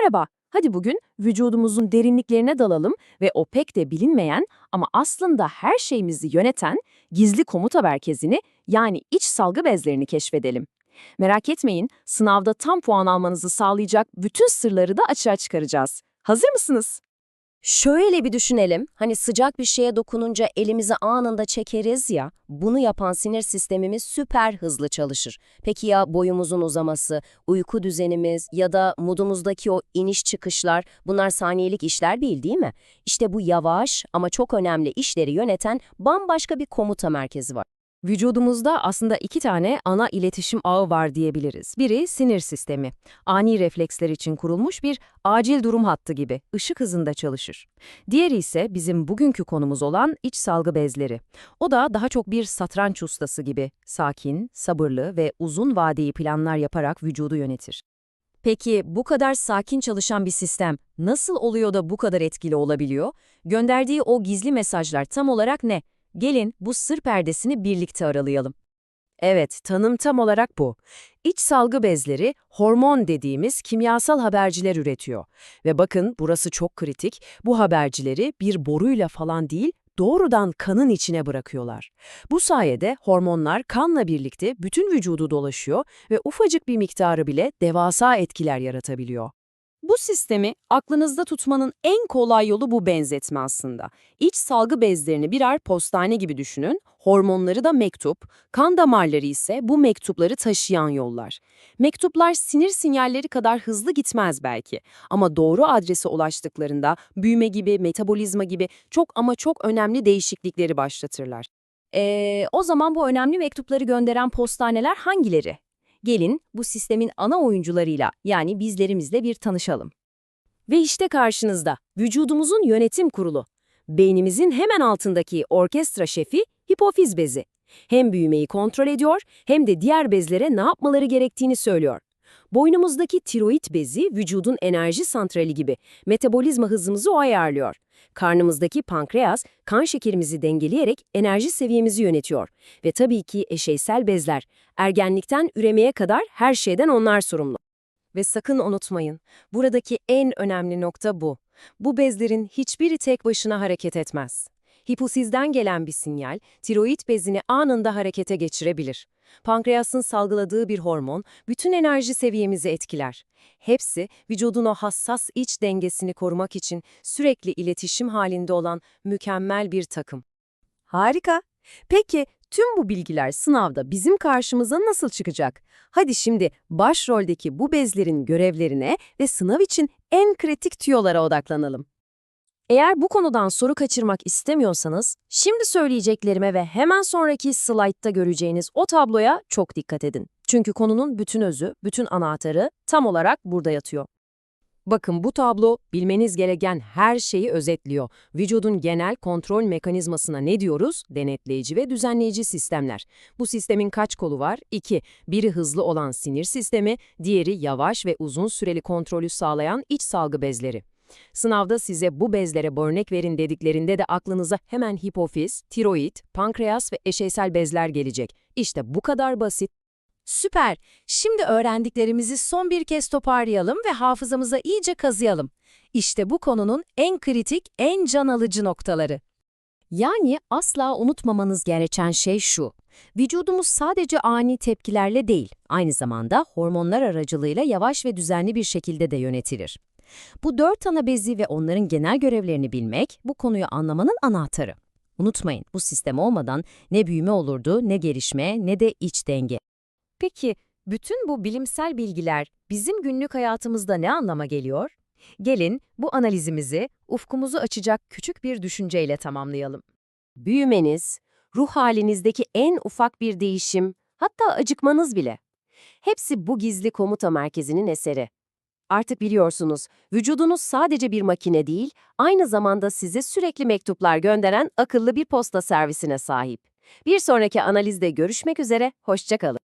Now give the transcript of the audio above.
Merhaba, hadi bugün vücudumuzun derinliklerine dalalım ve o pek de bilinmeyen ama aslında her şeyimizi yöneten gizli komuta merkezini yani iç salgı bezlerini keşfedelim. Merak etmeyin, sınavda tam puan almanızı sağlayacak bütün sırları da açığa çıkaracağız. Hazır mısınız? Şöyle bir düşünelim, hani sıcak bir şeye dokununca elimizi anında çekeriz ya, bunu yapan sinir sistemimiz süper hızlı çalışır. Peki ya boyumuzun uzaması, uyku düzenimiz ya da modumuzdaki o iniş çıkışlar, bunlar saniyelik işler değil değil mi? İşte bu yavaş ama çok önemli işleri yöneten bambaşka bir komuta merkezi var. Vücudumuzda aslında iki tane ana iletişim ağı var diyebiliriz. Biri sinir sistemi. Ani refleksler için kurulmuş bir acil durum hattı gibi ışık hızında çalışır. Diğeri ise bizim bugünkü konumuz olan iç salgı bezleri. O da daha çok bir satranç ustası gibi sakin, sabırlı ve uzun vadeli planlar yaparak vücudu yönetir. Peki bu kadar sakin çalışan bir sistem nasıl oluyor da bu kadar etkili olabiliyor? Gönderdiği o gizli mesajlar tam olarak ne? Gelin bu sır perdesini birlikte aralayalım. Evet, tanım tam olarak bu. İç salgı bezleri hormon dediğimiz kimyasal haberciler üretiyor. Ve bakın burası çok kritik. Bu habercileri bir boruyla falan değil, doğrudan kanın içine bırakıyorlar. Bu sayede hormonlar kanla birlikte bütün vücudu dolaşıyor ve ufacık bir miktarı bile devasa etkiler yaratabiliyor. Bu sistemi aklınızda tutmanın en kolay yolu bu benzetme aslında. İç salgı bezlerini birer postane gibi düşünün, hormonları da mektup, kan damarları ise bu mektupları taşıyan yollar. Mektuplar sinir sinyalleri kadar hızlı gitmez belki ama doğru adrese ulaştıklarında büyüme gibi, metabolizma gibi çok ama çok önemli değişiklikleri başlatırlar. Ee, o zaman bu önemli mektupları gönderen postaneler hangileri? Gelin bu sistemin ana oyuncularıyla yani bizlerimizle bir tanışalım. Ve işte karşınızda vücudumuzun yönetim kurulu. Beynimizin hemen altındaki orkestra şefi hipofiz bezi. Hem büyümeyi kontrol ediyor hem de diğer bezlere ne yapmaları gerektiğini söylüyor. Boynumuzdaki tiroid bezi vücudun enerji santrali gibi metabolizma hızımızı o ayarlıyor. Karnımızdaki pankreas kan şekerimizi dengeleyerek enerji seviyemizi yönetiyor. Ve tabii ki eşeysel bezler. Ergenlikten üremeye kadar her şeyden onlar sorumlu. Ve sakın unutmayın, buradaki en önemli nokta bu. Bu bezlerin hiçbiri tek başına hareket etmez. Hipofizden gelen bir sinyal, tiroid bezini anında harekete geçirebilir. Pankreasın salgıladığı bir hormon, bütün enerji seviyemizi etkiler. Hepsi, vücudun o hassas iç dengesini korumak için sürekli iletişim halinde olan mükemmel bir takım. Harika. Peki, tüm bu bilgiler sınavda bizim karşımıza nasıl çıkacak? Hadi şimdi başroldeki bu bezlerin görevlerine ve sınav için en kritik tüyolara odaklanalım. Eğer bu konudan soru kaçırmak istemiyorsanız, şimdi söyleyeceklerime ve hemen sonraki slaytta göreceğiniz o tabloya çok dikkat edin. Çünkü konunun bütün özü, bütün anahtarı tam olarak burada yatıyor. Bakın bu tablo bilmeniz gereken her şeyi özetliyor. Vücudun genel kontrol mekanizmasına ne diyoruz? Denetleyici ve düzenleyici sistemler. Bu sistemin kaç kolu var? İki. Biri hızlı olan sinir sistemi, diğeri yavaş ve uzun süreli kontrolü sağlayan iç salgı bezleri. Sınavda size bu bezlere örnek verin dediklerinde de aklınıza hemen hipofiz, tiroid, pankreas ve eşeysel bezler gelecek. İşte bu kadar basit. Süper. Şimdi öğrendiklerimizi son bir kez toparlayalım ve hafızamıza iyice kazıyalım. İşte bu konunun en kritik, en can alıcı noktaları. Yani asla unutmamanız gereken şey şu. Vücudumuz sadece ani tepkilerle değil, aynı zamanda hormonlar aracılığıyla yavaş ve düzenli bir şekilde de yönetilir. Bu dört ana bezi ve onların genel görevlerini bilmek, bu konuyu anlamanın anahtarı. Unutmayın, bu sistem olmadan ne büyüme olurdu, ne gelişme, ne de iç denge. Peki, bütün bu bilimsel bilgiler bizim günlük hayatımızda ne anlama geliyor? Gelin bu analizimizi ufkumuzu açacak küçük bir düşünceyle tamamlayalım. Büyümeniz, ruh halinizdeki en ufak bir değişim, hatta acıkmanız bile. Hepsi bu gizli komuta merkezinin eseri. Artık biliyorsunuz, vücudunuz sadece bir makine değil, aynı zamanda size sürekli mektuplar gönderen akıllı bir posta servisine sahip. Bir sonraki analizde görüşmek üzere, hoşçakalın.